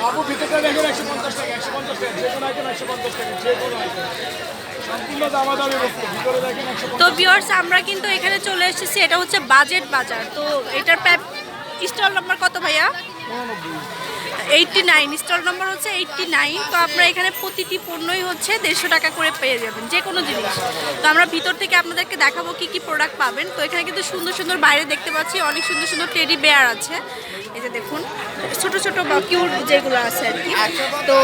বাবু ভিতরটা দেখেন একশো পঞ্চাশ টাকা একশো পঞ্চাশ টাকা যে কোনো আইটেম একশো পঞ্চাশ টাকা যে কোনো আইটেম তো ভিউয়ার্স আমরা কিন্তু এখানে চলে এসেছি এটা হচ্ছে বাজেট বাজার। তো এটার প্রায় স্টল নাম্বার কত ভাইয়া? এইটটি নাইন স্টল নম্বর হচ্ছে এইটটি নাইন তো আপনারা এখানে প্রতিটি পণ্যই হচ্ছে দেড়শো টাকা করে পেয়ে যাবেন, যে কোনো জিনিস। তো আমরা ভিতর থেকে আপনাদেরকে দেখাবো কি কি প্রোডাক্ট পাবেন। তো এখানে কিন্তু সুন্দর সুন্দর বাইরে দেখতে পাচ্ছি, অনেক সুন্দর সুন্দর টেডি বেয়ার আছে। এই যে দেখুন, ছোট ছোট বা কিউট যেগুলো আছে আর কি। তো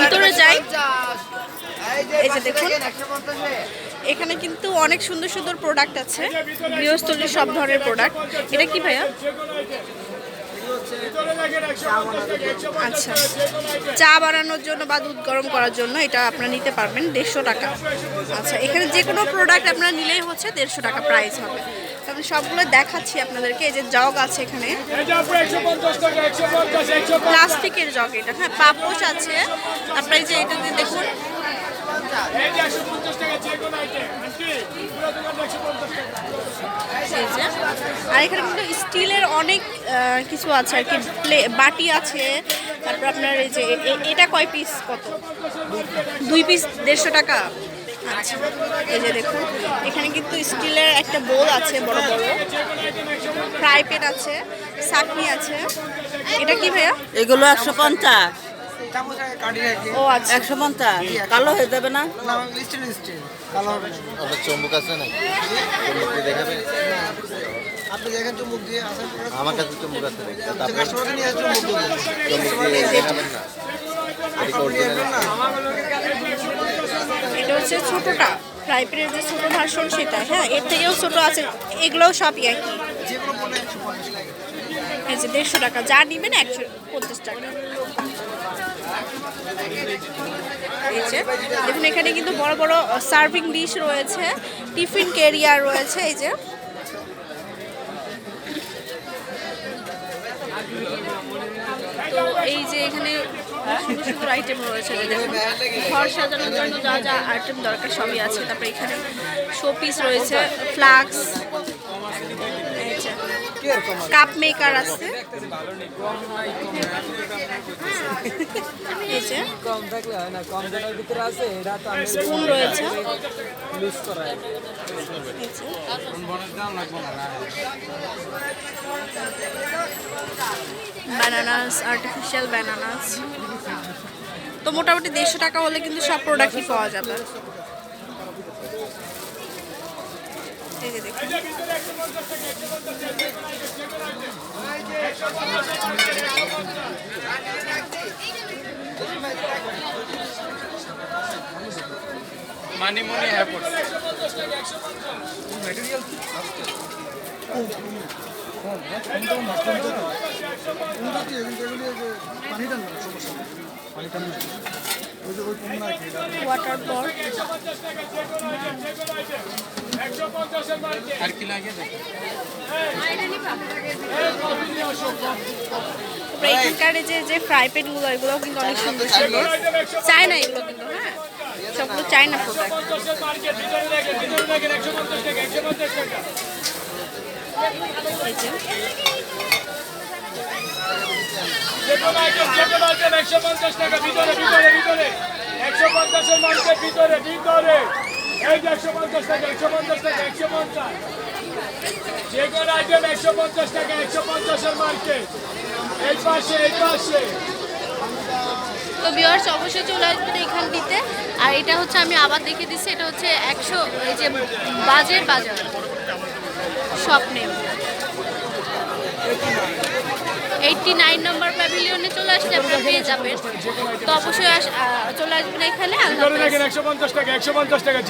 ভিতরে যাই। এই যে দেখুন, এখানে কিন্তু অনেক সুন্দর সুন্দর প্রোডাক্ট আছে গৃহস্থলীর সব ধরনের প্রোডাক্ট এটা কি ভাইয়া? আচ্ছা। চা বানানোর জন্য বা দুধ গরম করার জন্য এটা আপনারা নিতে পারবেন দেড়শো টাকা। আচ্ছা এখানে যে কোনো প্রোডাক্ট আপনারা নিলেই হচ্ছে দেড়শো টাকা প্রাইস হবে। আমি সবগুলো দেখাচ্ছি আপনাদেরকে এই যে জগ আছে এখানে। প্লাস্টিকের জগ এটা হ্যাঁ পাপোশ আছে। আপনারা এই যে এটা দেখুন আর এখানে কিন্তু স্টিলের অনেক আহ, কিছু আছে আর কি। প্লে বাটি আছে। তারপর আপনার এই যে এটা কয় পিস কত? দুই পিস দেড়শো টাকা। আচ্ছা এই যে দেখুন। এখানে কিন্তু স্টিলের একটা বোল আছে বড় বড়। ফ্রাই প্যান আছে চাটনি আছে। এটা কি ভাইয়া? এগুলো একশো পঞ্চাশ। ও আচ্ছা। একশো পঞ্চাশ। কালো হয়ে যাবে না? আপনার চম্বুক আছে নাকি? চম্বুক দিয়ে আপনি দেখেন চুমুক দিয়ে আমার কাছে চম্বুক আছে নাকি তারপর কাস্টমারকে নিয়ে আসলে চুমুক দিয়ে দেখাবেন না। এটা হচ্ছে ছোটটা। ফ্রাই যে ছোট ভার্সন সেটা হ্যাঁ এর থেকেও ছোট আছে। এগুলোও সবই একই। এই যে দেড়শো টাকা যা নিবেন একশো পঞ্চাশ টাকা। এই যে দেখুন, এখানে কিন্তু বড় বড় সার্ভিং ডিশ রয়েছে টিফিন ক্যারিয়ার রয়েছে, এই যে। তো এই যে এখানে সুন্দর আইটেম রয়েছে ঘর সাজানোর জন্য যা যা আইটেম দরকার সবই আছে। তারপরে এখানে শোপিস রয়েছে ফ্লাক্স তো আমি স্পুন রয়েছে। ব্যানানাস আর্টিফিশিয়াল ব্যানানাস তো মোটামুটি দেড়শো টাকা হলে কিন্তু সব প্রোডাক্টই পাওয়া যাবে। এই যে দেখুন মানিমুনি এয়ারপোর্ট পানিটা সমস্যা পানিটা ওয়াটার বল আর কি লাগে এখানকার যে যে ফ্রাই প্যানগুলো এগুলোও কিন্তু অনেক সুন্দর সুন্দর। চায়না এগুলো কিন্তু হ্যাঁ? সবগুলো চায়না প্রোডাক্ট পঞ্চাশের মার্কেট ভিতরে দেখেন ভিতরে দেখেন একশো পঞ্চাশ টাকা একশো পঞ্চাশ টাকা এই যে যে কোনো আইটেম একশো পঞ্চাশ টাকা, ভিতরে ভিতরে ভিতরে। একশো পঞ্চাশের মার্কেট ভিতরে ভিতরে। এই যে পঞ্চাশ টাকা, একশো পঞ্চাশ টাকা, একশো পঞ্চাশ। যে কোনো আইটেম একশো পঞ্চাশ টাকা, একশো পঞ্চাশের মার্কেট এই পাশে এই পাশে। তো ভিউয়ার্স অবশ্যই চলে আসবেন এখানটিতে। আর এটা হচ্ছে আমি আবার দেখে দিচ্ছি, এটা হচ্ছে একশো, এই যে বাজের বাজার। শপ এইটটি নাইন নম্বর প্যাভিলিয়নে চলে আসলে আপনারা পেয়ে যাবেন। তো অবশ্যই চলে আসবেন এখানে একশো পঞ্চাশ টাকা একশো পঞ্চাশ টাকা